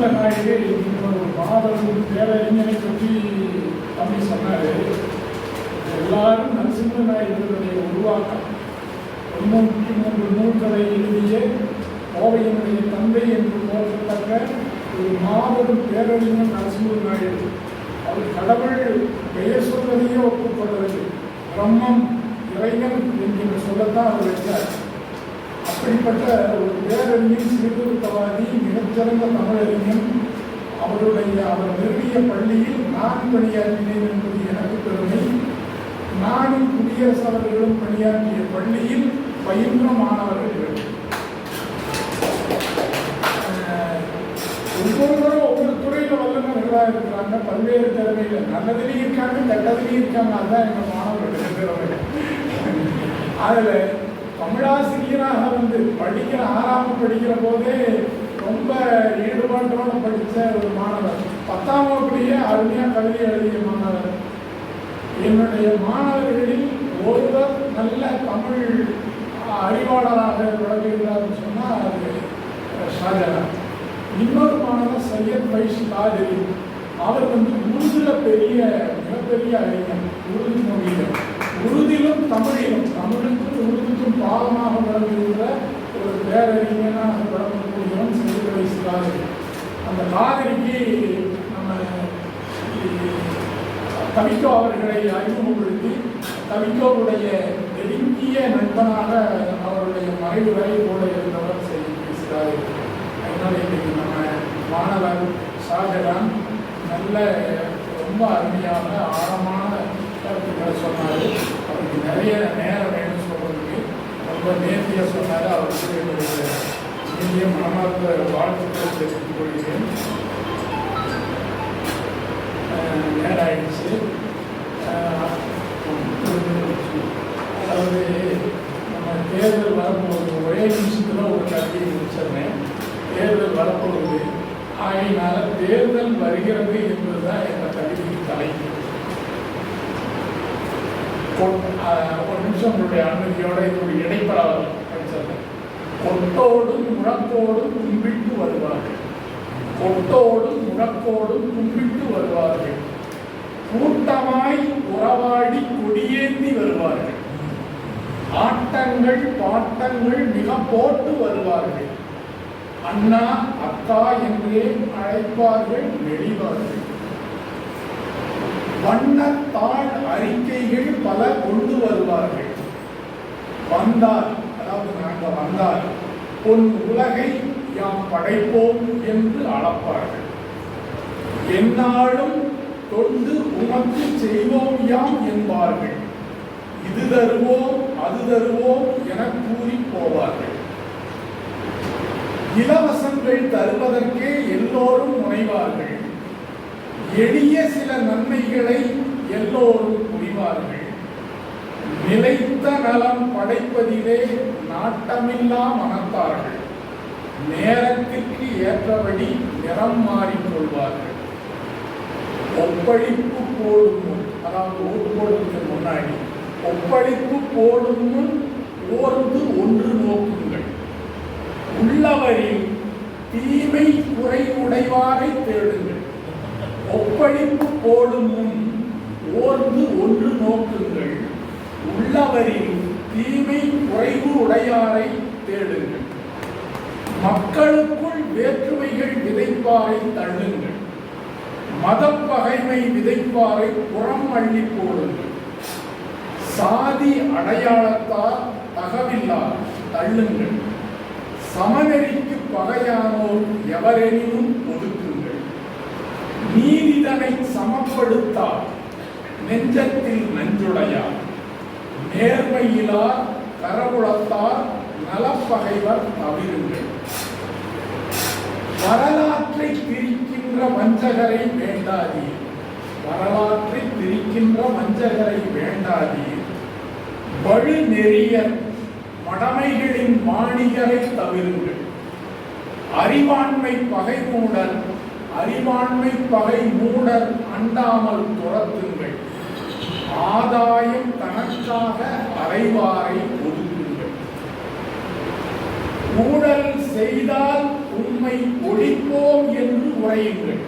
நரசிம்ம நாயுடு ஒரு மாபெரும் பேரறிஞரை பற்றி தம்பி சொன்னாரு. எல்லாரும் நரசிம்ம நாயுடைய உருவாக்கம். தொண்ணூற்றி மூன்று நூல்களை எழுதிய கோவையினுடைய தந்தை என்று போற்றத்தக்க ஒரு மாபெரும் பேரறிஞர் நரசிம்ம நாயுடு அவர் கடவுள் பெயர் சொல்வதையே ஒப்புக்கொள்வது பிரம்மம் இறைவன் என்கின்ற சொல்லத்தான் அவர் வைத்தார். அப்படிப்பட்ட ஒரு பேரறிஞர் சீர்திருத்தவாதி மிகச்சிறந்த தமிழறிஞன். அவருடைய அவர் நிறுவிய பள்ளியில் நான் பணியாற்றினேன் என்பது எனக்கு பெருமை. நானும் குடியரசு அவர்களும் பணியாற்றிய பள்ளியில் பயின்ற மாணவர்கள் ஒவ்வொருவரும் ஒவ்வொரு துறையில வல்லுநர்களாக இருக்கிறாங்க. பல்வேறு திறமையில நல்லதுலேயும் இருக்காங்க கெட்டதுலேயும் இருக்காங்க. அதுதான் எங்கள் மாணவர்கள் திறமை அதில் தமிழாசிரியராக வந்து படிக்கிற ஆறாம் படிக்கிற போதே ரொம்ப ஈடுபாட்டோட படித்த ஒரு மாணவர். பத்தாம் வகுப்புலேயே அருமையாக கவிதை எழுதிய மாணவர். என்னுடைய மாணவர்களில் ஒருவர் நல்ல தமிழ் அறிவாளராக விளங்குகிறார்னு சொன்னால் அது ஷாஜகான். இன்னொரு மாணவர் சையத் வைஷ் காதிரி. அவர் வந்து உருதுல பெரிய மிகப்பெரிய அறிஞர் உருது மொழியில் உருதிலும் தமிழிலும் தமிழுக்கும் உருது பாகமாக விளங்குகின்ற ஒரு பேரறிஞனாக விளங்கக்கூடியவன் சையத் வயசு காதலி. அந்த காதலிக்கு நம்ம கவிக்கோ அவர்களை அறிமுகப்படுத்தி கவிக்கோவுடைய நெருங்கிய நண்பனாக அவருடைய மறைவு வரை கூட இருந்தவர் செய்தி பேசுகிறார் அதனால் இன்றைக்கு நம்ம மாணவர் ஷாஜகான் நல்ல ரொம்ப அருமையான ஆழமான கருத்துக்களை சொன்னார். அவருக்கு நிறைய நேரம் ரொம்ப நேர்த்தியாக சொன்னார் அவருக்கு என்னுடைய இந்திய மனமார்ந்த வாழ்த்துக்களை தெரிவித்துக் கொள்கிறேன். நேரம் ஆயிடுச்சு அதாவது நம்ம தேர்தல் வரப்போகுது ஒரே நிமிஷத்தில் ஒரு கல்வி முடிச்சிடுறேன். தேர்தல் வரப்போகுது. ஆகையினால் தேர்தல் வருகிறது என்பதுதான் எங்கள் கல்விக்கு தலைப்பு. ஒரு நிமிஷம் உங்களுடைய அனுமதியோட இதனுடைய இடைப்படாத கொட்டோடும் முழக்கோடும் கும்பிட்டு வருவார்கள். கொட்டோடும் முழக்கோடும் கும்பிட்டு வருவார்கள். கூட்டமாய் உறவாடி கொடியேந்தி வருவார்கள். ஆட்டங்கள் பாட்டங்கள் மிக போட்டு வருவார்கள். அண்ணா அக்கா என்றே அழைப்பார்கள் நெளிவார்கள். வண்ணத்தாள் அறிக்கைகள் பல கொண்டு வருவார்கள். வந்தார் அதாவது நாங்க வந்தார் பொன் உலகை யாம் படைப்போம் என்று அளப்பார்கள். என்னாலும் தொண்டு உமக்கு செய்வோம் யாம் என்பார்கள். இது தருவோம் அது தருவோம் என கூறி போவார்கள். இலவசங்கள் தருவதற்கே எல்லோரும் முனைவார்கள். எளிய சில நன்மைகளை எல்லோரும் புரிவார்கள். நிலைத்த நலம் படைப்பதிலே நாட்டமில்லா மனத்தார்கள். நேரத்திற்கு ஏற்றபடி நிறம் மாறிக்கொள்வார்கள் ஒப்பழிப்பு போடும் முன் அதாவது ஓட்டு போடுவதற்கு முன்னாடி ஒப்பழிப்பு போடும் முன் ஓர்ந்து ஒன்று நோக்குங்கள். உள்ளவரில் தீமை குறைவுடைவாரை தேடும் தேடுங்கள் போடும் முன் ஓர்ந்து ஒன்று நோக்குங்கள். உள்ளவரில் தீமை குறைவு உடையாரை தேடுங்கள். மக்களுக்குள் வேற்றுமைகள் விதைப்பாரை தள்ளுங்கள். மதப்பகைமை விதைப்பாரை புறம் அள்ளி போடுங்கள். சாதி அடையாளத்தால் தகவில்லார் தள்ளுங்கள். சமநெறிக்கு பகையானோர் எவரெனினும் ஒதுக்குங்கள். நீதிதனை சமப்படுத்தார் நெஞ்சத்தில் நஞ்சுடையார் நேர்மையிலார் கரகுலத்தார் நலப்பகைவர் தவிருங்கள். வரலாற்றை திரிக்கின்ற வஞ்சகரை வேண்டாதீர். வரலாற்றை திரிக்கின்ற வஞ்சகரை வேண்டாதீர். வழி நெறியர் மடமைகளின் மாணிகரை தவிருங்கள். அறிவாண்மை பகை அறிவாண்மை பகை மூடர் அண்டாமல் துரத்துங்கள். ஆதாயம் தனக்காக அறைவாரை ஒதுக்குங்கள். ஊழல் செய்தால் உண்மை ஒழிப்போம் என்று உரையுங்கள்.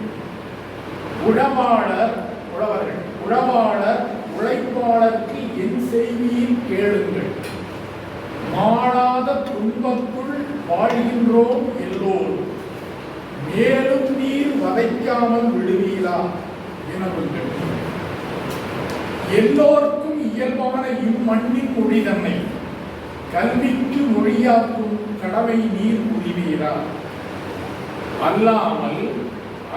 உழவாளர் உழவர்கள் உழவாளர் உழைப்பாளருக்கு என் செய்தியில் கேளுங்கள். மாடாத துன்பத்துள் வாழ்கின்றோம் எல்லோரும். மேலும் நீர் வதைக்காமல் விடுவீரா வினவுங்கள் எல்லோருக்கும் இயல்பான இம்மண்ணின் மொழிதன்மை கல்விக்கு மொழியாக்கும் கடவை நீர் புரிவீரா அல்லாமல்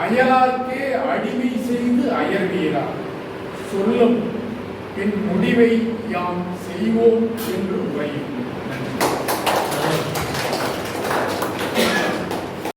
அயலார்க்கே அடிமை செய்து அயர்வீரா சொல்லும் என் முடிவை யாம் செய்வோம் என்று உரையும்